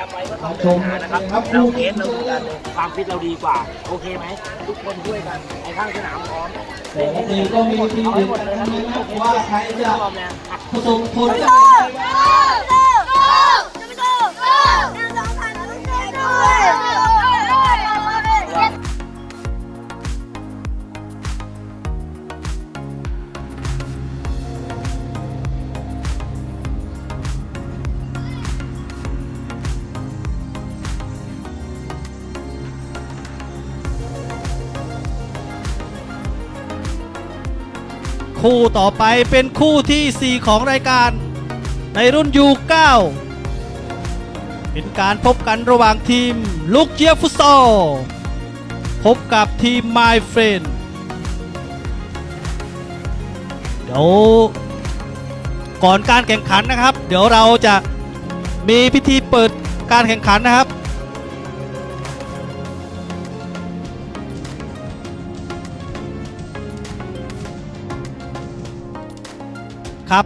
จำไว้ว่าต้องเดินหานะครับเราเทสเราดูกันเลยความฟิตเราดีกว่า โอเคไหมทุกคนช่วยกันไอ้ข้างสนามพร้อมปกติก็มีทีเอาเด็ให้ดหมดเลยครับนะครับว่าใครจะพร้อมนะปร คู่ต่อไปเป็นคู่ที่ 4 ของรายการ ในรุ่นยู9เป็นการพบกันระหว่างทีมลูกเจียฟุตซอลพบกับทีม My Friend เดี๋ยวก่อนการแข่งขันนะครับ เดี๋ยวเราจะมีพิธีเปิดการแข่งขันนะครับ ครับ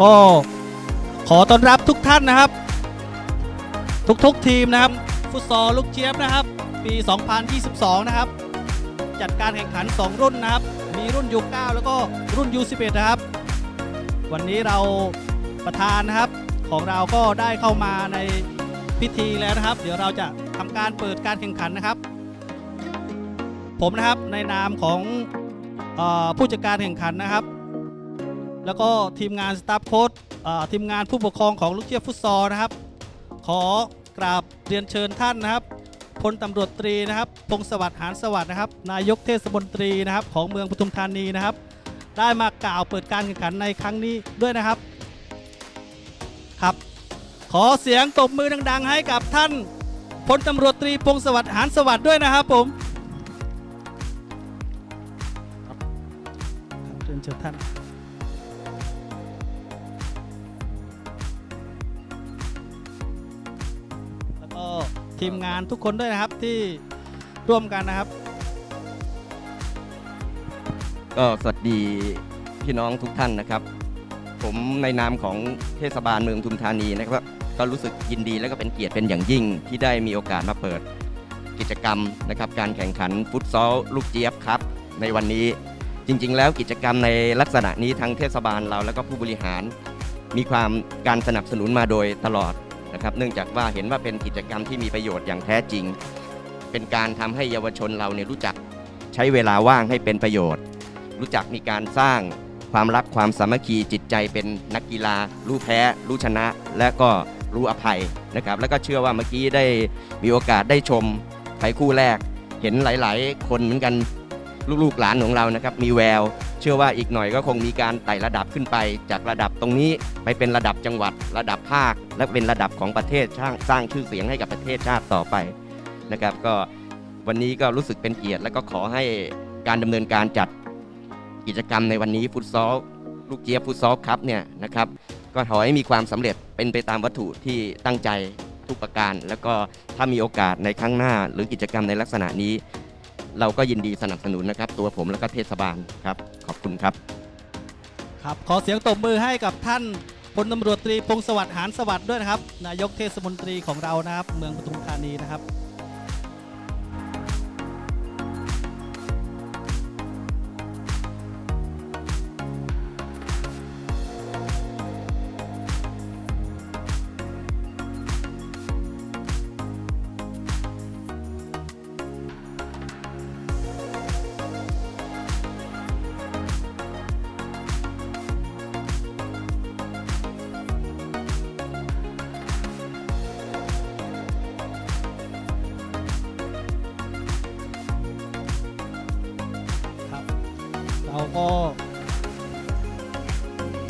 ก็ขอต้อนรับทุกท่านนะครับ ทุกๆทีมนะครับ ฟุตซอลลูกเจี๊ยบนะครับ ปี 2022 นะครับ จัดการแข่งขัน 2 รุ่นนะครับ มีรุ่น U9 แล้วก็รุ่น U11 นะครับ วันนี้เราประธานนะครับของเราก็ได้เข้ามาในพิธีแล้วนะครับ เดี๋ยวเราจะทำการเปิดการแข่งขันนะครับ ผมนะครับในนามของอผู้จัดการแข่งขันนะครับ แล้วก็ทีมงานสตาฟโค้ดทีมงานผู้ปกครองของลูกเชียบฟุตซอลนะครับ ขอกราบเรียนเชิญท่านนะครับพลตำรวจตรีนะครับ พงศวัสดิ์หานสวัสดิ์นะครับ นายกเทศมนตรีนะครับ ของเมืองปทุมธานีนะครับ ได้มากล่าวเปิดการแข่งขันในครั้งนี้ด้วยนะครับ ครับ ขอเสียงตบมือดัง ๆ ให้กับท่านพลตำรวจตรีพงศวัสดิ์หานสวัสดิ์ด้วยนะครับผมครับเรียนเชิญท่าน ทีมงานทุกคนด้วยนะครับที่ร่วมกันนะครับ ก็สวัสดีพี่น้องทุกท่านนะครับ ผมในนามของเทศบาลเมืองทุมธานีนะครับก็รู้สึกยินดีและก็เป็นเกียรติเป็นอย่างยิ่งที่ได้มีโอกาสมาเปิดกิจกรรมนะครับ การแข่งขันฟุตซอลลูกเจี๊ยบครับ ในวันนี้จริง ๆ แล้วกิจกรรมในลักษณะนี้ทั้งเทศบาลเราแล้วก็ผู้บริหาร มีความการสนับสนุนมาโดยตลอด นะครับ เนื่องจากว่าเห็นว่าเป็นกิจกรรมที่มีประโยชน์อย่างแท้จริง เป็นการทำให้เยาวชนเราเนี่ยรู้จักใช้เวลาว่างให้เป็นประโยชน์ รู้จักมีการสร้างความรักความสามัคคีจิตใจเป็นนักกีฬา รู้แพ้ รู้ชนะ และก็รู้อภัยนะครับ แล้วก็เชื่อว่าเมื่อกี้ได้มีโอกาสได้ชมไปคู่แรก เห็นหลาย ๆ คนเหมือนกันลูกๆหลานของเรานะครับ มีแวว ชื่อว่าอีกหน่อยก็คงมีการไต่ระดับขึ้นไป จากระดับตรงนี้ไปเป็นระดับจังหวัด ระดับภาค และเป็นระดับของประเทศสร้างสร้างชื่อเสียงให้กับประเทศชาติต่อไปนะครับก็วันนี้ก็รู้สึกเป็นเกียรติ และก็ขอให้การดำเนินการจัดกิจกรรมในวันนี้ฟุตซอลลูกเจี๊ยบฟุตซอลครับเนี่ยนะครับก็ขอให้มีความสำเร็จเป็นไปตามวัตถุที่ตั้งใจทุกประการ แล้วก็ถ้ามีโอกาสในครั้งหน้าหรือกิจกรรมในลักษณะนี้ เราก็ยินดีสนับสนุนนะครับ ตัวผมแล้วก็เทศบาลครับ ขอบคุณครับ ครับขอเสียงตบมือให้กับท่านพลตำรวจตรีพงศวัสดิ์หานสวัสดิ์ด้วยนะครับ นายกเทศมนตรีของเรานะครับ เมืองปทุมธานีนะครับครับ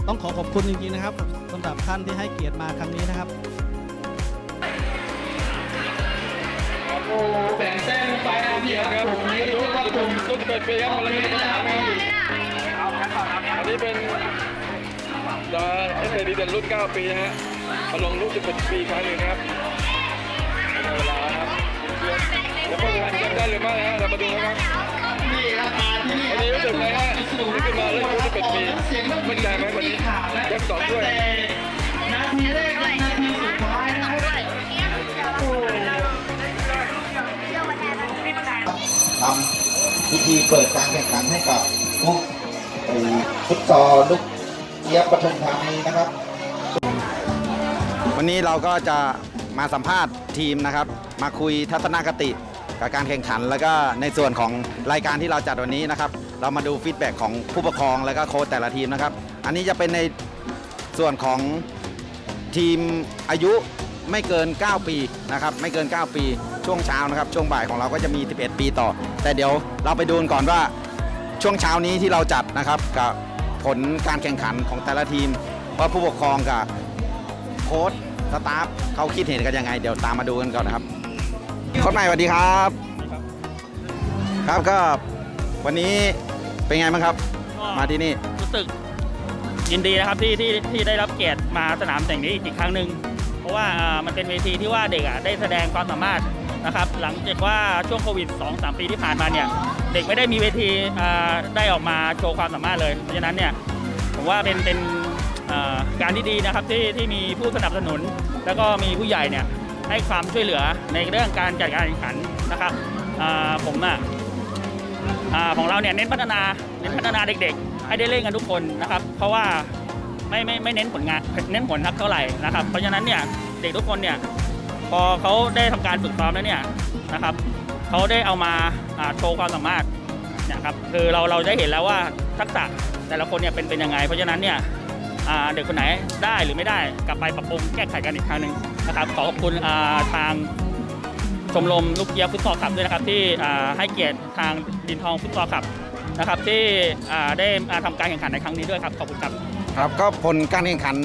ต้องขอขอบคุณจริงๆนะครับสำหรับท่านที่ให้เกียรติมาครั้งนี้นะครับโอ้แบ่งแต้มไปเอาเพียงครับผมนี้รู้ว่ากลุ่มสุดเปิดเปครับวันนี้นะครับอันนี้เป็นดาเอสเอดีเด่นรุ่น 9 ปีนะฮะมาลงรุ่น11ปีครั้งหนึ่งนะครับเวลาครับแล้วก็งานกันได้หรือไม่นะฮะเรามาดูนะครับ วันนี้รู้สึกไงฮะรู้สึกมาเรื่องที่เป็นปีมั่นใจไหมวันนี้ยังสองด้วยนาทีแรกนาทีสุดท้ายนะครับทำพิธีเปิดการแข่งขันให้กับพวกฟุตซอลลูกเยียบปฐมธานีนะครับ วันนี้เราก็จะมาสัมภาษณ์ทีมนะครับ มาคุยทัศนคติ กับการแข่งขัน แล้วก็ในส่วนของรายการที่เราจัดวันนี้นะครับ เรามาดูฟีดแบ็กของผู้ปกครองแล้วก็โค้ชแต่ละทีมนะครับ อันนี้จะเป็นในส่วนของทีมอายุไม่เกิน 9 ปีนะครับ ไม่เกิน 9 ปีช่วงเช้านะครับ ช่วงบ่ายของเราก็จะมี 11 ปีต่อ แต่เดี๋ยวเราไปดูกันก่อนว่าช่วงเช้านี้ที่เราจัดนะครับกับผลการแข่งขันของแต่ละทีมว่าผู้ปกครองกับโค้ชสตาฟเขาคิดเห็นกันยังไง เดี๋ยวตามมาดูกันก่อนนะครับ โค้ชใหม่สวัสดีครับ ครับก็วันนี้เป็นไงบ้างครับ มาที่นี่รู้สึกยินดีนะครับที่ที่ที่ได้รับเกียรติมาสนามแห่งนี้อีกครั้งหนึ่งเพราะว่าอ่ามันเป็นเวทีที่ว่าเด็กอะได้แสดงความสามารถนะครับ หลังจากว่าช่วงโควิด 2-3 ปีที่ผ่านมาเนี่ยเด็กไม่ได้มีเวทีอ่าได้ออกมาโชว์ความสามารถเลย เพราะฉะนั้นเนี่ยผมว่าเป็นเป็นอ่าการที่ดีนะครับที่ที่มีผู้สนับสนุน แล้วก็มีผู้ใหญ่เนี่ย ให้ความช่วยเหลือในเรื่องการจัดการแข่งขันนะครับผมอะอ่าของเราเนี่ยเน้นพัฒนาเน้นพัฒนาเด็กๆ ให้ได้เล่นกันทุกคนนะครับ เพราะว่าไม่ไม่ไม่เน้นผลงานเน้นผลทักเท่าไหร่นะครับ เพราะฉะนั้นเนี่ยเด็กทุกคนเนี่ยพอเขาได้ทำการฝึกซ้อมแล้วเนี่ยนะครับเขาได้เอามาโชว์ความสามารถเนี่ยครับคือเราเราได้เห็นแล้วว่าทักษะแต่ละคนเนี่ยเป็นเป็นยังไง เพราะฉะนั้นเนี่ย เด็กคนไหนได้หรือไม่ได้กลับไปปรับปรุงแก้ไขกันอีกครั้งหนึ่งนะครับขอขอบคุณอ่าทางชมรมลูกเกียร์ฟุตซอลคลับด้วยนะครับ ที่อ่าให้เกียรติทางดินทองฟุตซอลคลับนะครับ ที่อ่าได้มาทำการแข่งขันในครั้งนี้ด้วยครับขอบคุณครับครับก็ผลการแข่งขัน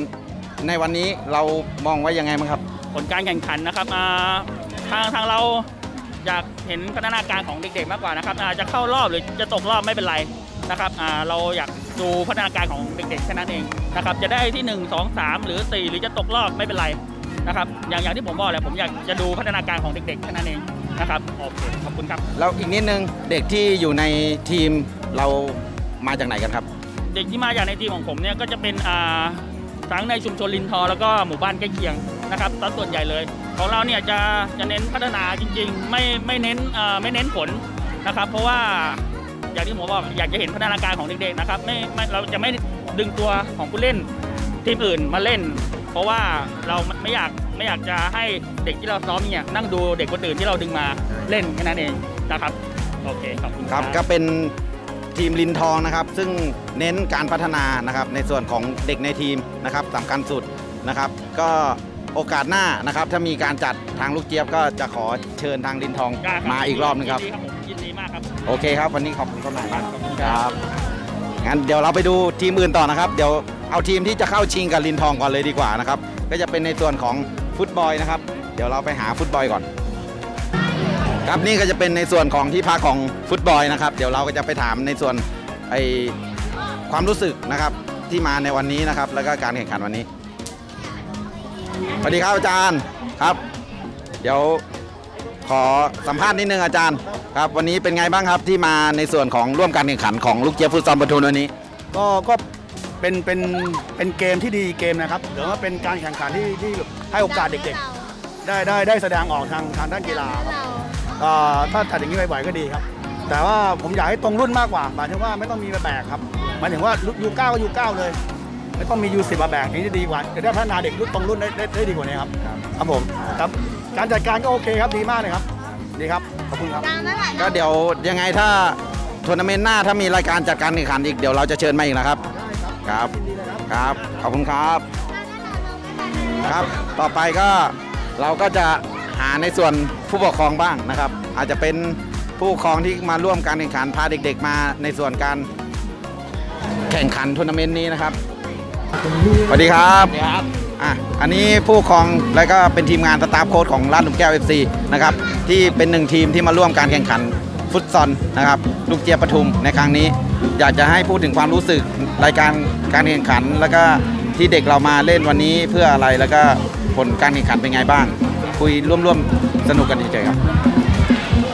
ในวันนี้เรามองไว้ยังไงบ้างครับ ผลการแข่งขันนะครับอ่าทางทางเราอยากเห็นพัฒนาการของเด็กๆมากกว่านะครับอาจะเข้ารอบหรือจะตกรอบไม่เป็นไรนะครับอ่าเราอยาก ดูพัฒนาการของเด็กๆแค่นั้นเองนะครับจะได้ที่ 1 2 3 หรือ 4 หรือจะตกรอบไม่เป็นไรนะครับอย่างอย่างที่ผมบอกแหละผมอยากจะดูพัฒนาการของเด็กๆแค่นั้นเองนะครับโอเคขอบคุณครับ แล้วอีกนิดนึงเด็กที่อยู่ในทีมเรามาจากไหนกันครับ เด็กที่มาจากในทีมของผมเนี่ยก็จะเป็นอ่าทั้งในชุมชนลินทอแล้วก็หมู่บ้านใกล้เคียงนะครับตอนส่วนใหญ่เลย ของเราเนี่ยจะจะเน้นพัฒนาจริงๆ ไม่ไม่เน้นอ่าไม่เน้นผลนะครับ เพราะว่า อย่างที่ผมบอกอยากจะเห็นพัฒนาการของเด็กๆนะครับไม่ไม่เราจะไม่ดึงตัวของผู้เล่นทีมอื่นมาเล่น เพราะว่าเราไม่อยากไม่อยากจะให้เด็กที่เราซ้อมเนี่ยนั่งดูเด็กคนอื่นที่เราดึงมาเล่นแค่นั้นเองนะครับโอเคขอบคุณครับก็เป็นทีมลินทองนะครับ ซึ่งเน้นการพัฒนานะครับในส่วนของเด็กในทีมนะครับสำคัญสุดนะครับ ก็โอกาสหน้านะครับ ถ้ามีการจัดทางลูกเจี๊ยบก็จะขอเชิญทางลินทองได้ครับมาอีกรอบหนึงครับ ยินดีมากครับ โอเคครับ วันนี้ขอบคุณเข้ามาครับครับ งั้นเดี๋ยวเราไปดูทีมอื่นต่อนะครับ เดี๋ยวเอาทีมที่จะเข้าชิงกับลินทองก่อนเลยดีกว่านะครับ ก็จะเป็นในส่วนของฟุตบอลนะครับ เดี๋ยวเราไปหาฟุตบอลก่อน ครับนี่ก็จะเป็นในส่วนของที่พักของฟุตบอลนะครับ เดี๋ยวเราก็จะไปถามในส่วนไอความรู้สึกนะครับที่มาในวันนี้นะครับ แล้วก็การแข่งขันวันนี้สวัสดีครับอาจารย์ครับ เดี๋ยว ขอสัมภาษณ์นิดนึงอาจารย์ครับ วันนี้เป็นไงบ้างครับที่มาในส่วนของร่วมการแข่งขันของลูกเจี๊ยบฟุตซอลปทุมวันนี้ ก็ก็เป็นเป็นเป็นเกมที่ดีเกมนะครับหรือว่าเป็นการแข่งขันที่ที่ให้โอกาสเด็กๆ ได้ได้ได้แสดงออกทางทางด้านกีฬาครับเอ่อถ้าจัดอย่างนี้บ่อยๆก็ดีครับ แต่ว่าผมอยากให้ตรงรุ่นมากกว่าหมายถึงว่าไม่ต้องมีมาแบกครับหมายถึงว่ายูเก้าก็ยูเก้าเลย ไม่ต้องมียูสิบมาแบกนี้จะดีกว่าจะได้พัฒนาเด็กรุ่นตรงรุ่นได้ได้ได้ดีกว่านี้ครับครับผมครับ การจัดการก็โอเคครับดีมากเลยครับ ดีครับ ขอบคุณครับก็เดี๋ยวยังไงถ้าทัวร์นาเมนต์หน้าถ้ามีรายการจัดการแข่งขันอีกเดี๋ยวเราจะเชิญมาอีกนะครับครับ ครับ ขอบคุณครับ ครับ ต่อไปก็เราก็จะหาในส่วนผู้ปกครองบ้างนะครับ อาจจะเป็นผู้ปกครองที่มาร่วมการแข่งขันพาเด็ก ๆ มาในส่วนการแข่งขันทัวร์นาเมนต์นี้นะครับ สวัสดีครับ อะอันนี้ผู้กครองและก็เป็นทีมงานสตาฟโค้ชของร้านหลุมแก้ว FC นะครับที่เป็นหนึ่งทีมที่มาร่วมการแข่งขันฟุตซอลนะครับลูกเจียปทุมในครั้งนี้ อยากจะให้พูดถึงความรู้สึกรายการการแข่งขัน แล้วก็ที่เด็กเรามาเล่นวันนี้เพื่ออะไรแล้วก็ผลการแข่งขันเป็นไงบ้าง คุยร่วมๆสนุกกันเฉยๆครับ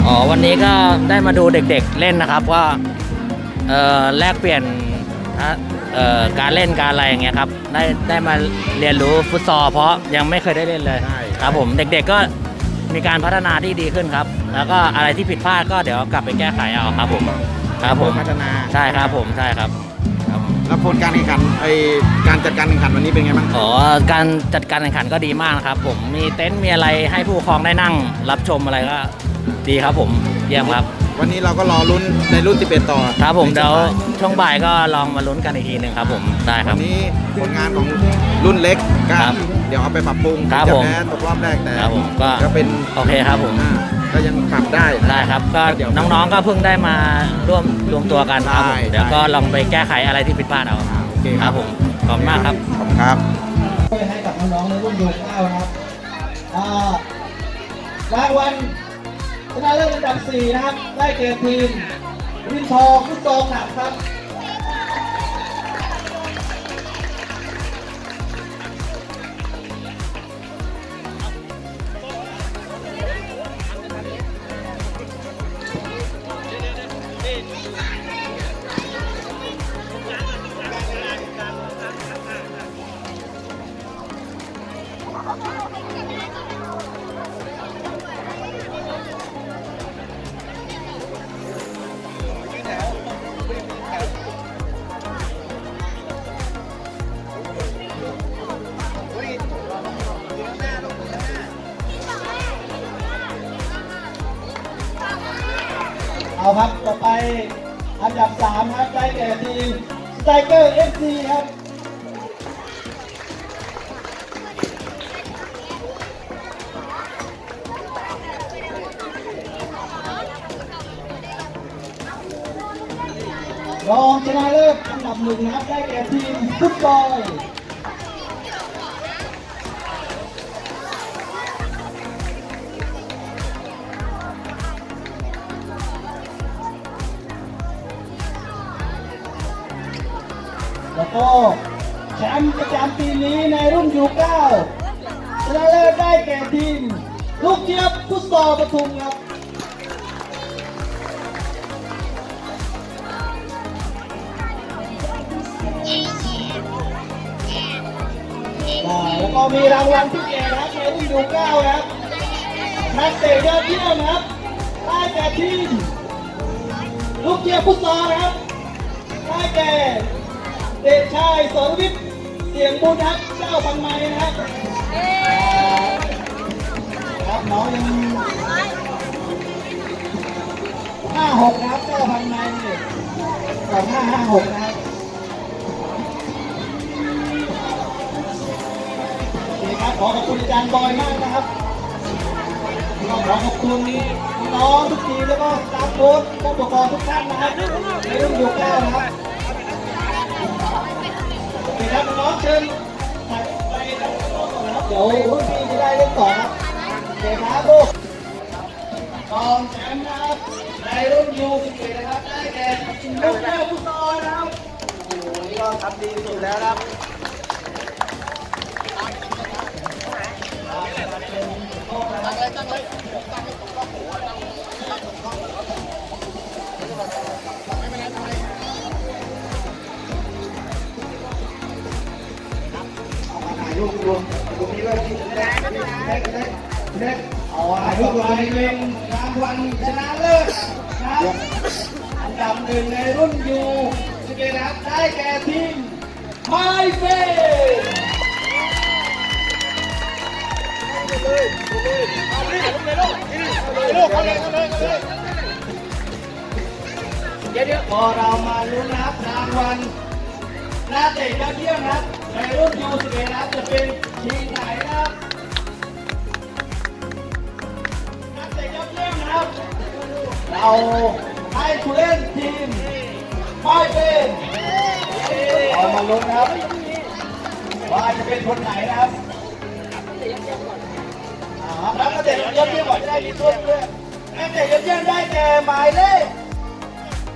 อ๋อวันนี้ก็ได้มาดูเด็กๆเล่นนะครับว่าเออแลกเปลี่ยนนะ การเล่นการอะไรอย่างเงี้ยครับได้ได้มาเรียนรู้ฟุตซอลเพราะยังไม่เคยได้เล่นเลยใช่ ครับผมเด็กๆก็มีการพัฒนาที่ดีขึ้นครับ แล้วก็อะไรที่ผิดพลาดก็เดี๋ยวกลับไปแก้ไขเอาครับผมครับผมพัฒนาใช่ครับผมใช่ครับครับแล้วผลการแข่งขันไอการจัดการแข่งขันวันนี้เป็นไงบ้าง อ๋อการจัดการแข่งขันก็ดีมากนะครับ ผมมีเต็นท์มีอะไรให้ผู้ปกครองได้นั่ง รับชมอะไรก็ดีครับผมเยี่ยมครับ วันนี้เราก็รอลุ้นในรุ่น 11 ต่อครับผมเดี๋ยวในช่วงบ่าช่วงบ่ายก็ลองมาลุ้นกันอีกทีหนึ่งครับผมได้ควัรับนนี้ผลงานของรุ่นเล็กก็ครับเดี๋ยวเอาไปปรับปรุงครับจะผมแพ้ตกรอบแรกแต่ครับผมก็ ก็เป็นโอเคครับผม อ่าก็ยังปรับได้ได้ครับก็เดี๋ยวน้องๆก็เพิ่งได้มาร่วมรวมตัวกันครับผมได้เดี๋ยวก็ได้ ลองไปแก้ไขอะไรที่ผิดพลาดเอาอ่าโอเคคครัรับบผมขอบคุณมากครับ ขอบคุณครับ ให้กับน้องๆในรุ่นยูเก้านะครับอ่ารางวัล ชนะเลิศอันดับ4นะครับ ได้แก่ทีมวินทองฟุตซอลหนักครับ เอาครับต่อไปอันดับ3ครับได้แก่ทีมสไตเกอร์เอฟซีครับรองชนะเลิศอันดับหนึ่งนะครับได้แก่ทีมฟุตบอล แล้แชมป์ประจำปีนี้ในรุ่นยูเก้าชนะเลิศได้แก่ทีม ลูกเจียบฟุตซอลปทุมครับแล้วก็มีรางวัลพิเศษนะครับในรุ่นยูเก้าครับนักเตะยอดเยี่ยมครับได้แก่ทีม ลูกเจียบฟุตซอลครับได้แก่ เด็กชายสรวิทย์เสียงบุญครับเจ้าพันไม้นะครับอ่าครับน้องยังห้าหกนะครับเจ้าพันไม้สองห้าห้าหกนะครับโอเคครับขอขอบคุณอาจารย์บอยมากนะครับก็ขอขอบคุณน้องทุกทีมแล้วก็สตาฟโค้ชผู้ปกครองทุกท่านนะครับในรุ่นยูเก้านะครับโอเคครับน้องๆเชิญถ่ายไปด้านนอกก่อนนะครับเดี๋ยวรุ่นพี่จะได้เล่นต่อครับโอเคครับลูกกองแชมป์นะครับในรุ่นยูสิบเอ็ดนะครับได้แก่ลูกแก้วฟุตซอลนะครับโอ้โหนี่ก็ทำดีสุดแล้วนะครับถ่ายรูป รวมตรงนี้ด้วยที่แรกแรกแรกแรกเอาถ่ายรูปรวมเป็นรางวัลชนะเลิศนะครับอันดับหนึ่งในรุ่นยูสเกตครับได้แก่ทีมไมเฟนเดี๋ยวเดี๋ยวพอเรามาลุ้นนับรางวัลนักเตะยอดเยี่ยมนะครับ ในรุ่นยูสเกตนะครับจะเป็นทีมไหนนะครับนักเตะยอดเยี่ยมนะครับ เราให้ผู้เล่นทีมไม่เป็นเอามาลุ้นนะครับว่าจะเป็นคนไหนนะครับอ่าครับนักเตะยอดเยี่ยมบอกจะได้มีตัวด้วยนักเตะยอดเยี่ยมได้แก่หมายเลข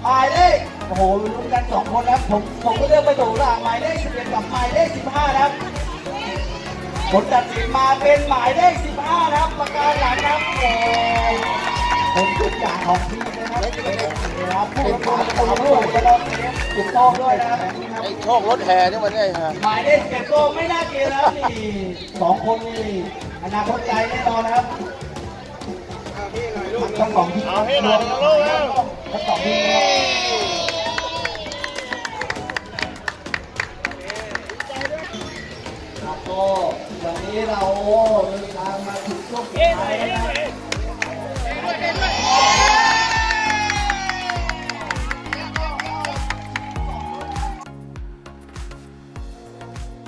หมายเลข โอ้โหลุ้นกันสองคนนะครับผมผมก็เลือกไปถูกละหมายเลขสิบเอ็ดกับหมายเลขสิบห้านะครับผลตัดสินมาเป็นหมายเลขสิบห้านะครับประการหลังนะครับโอ้ผมทุกอย่างของทีมนะครับนะครับเป็นความสำเร็จจะต้องถูกต้องด้วยนะครับไอ้โชครถแห่นี่วันนี้ฮะหมายเลขสิบโกไม่น่าเกลียดนะครับนี่สองคนนี่อนาคตไกลแน่นอนนะครับทั้งสองทีมเอาให้หน่อยนะลูกแล้วทั้งสองทีม ก็วันนี้เราเดินทางมาถึงช่วงสุดท้าย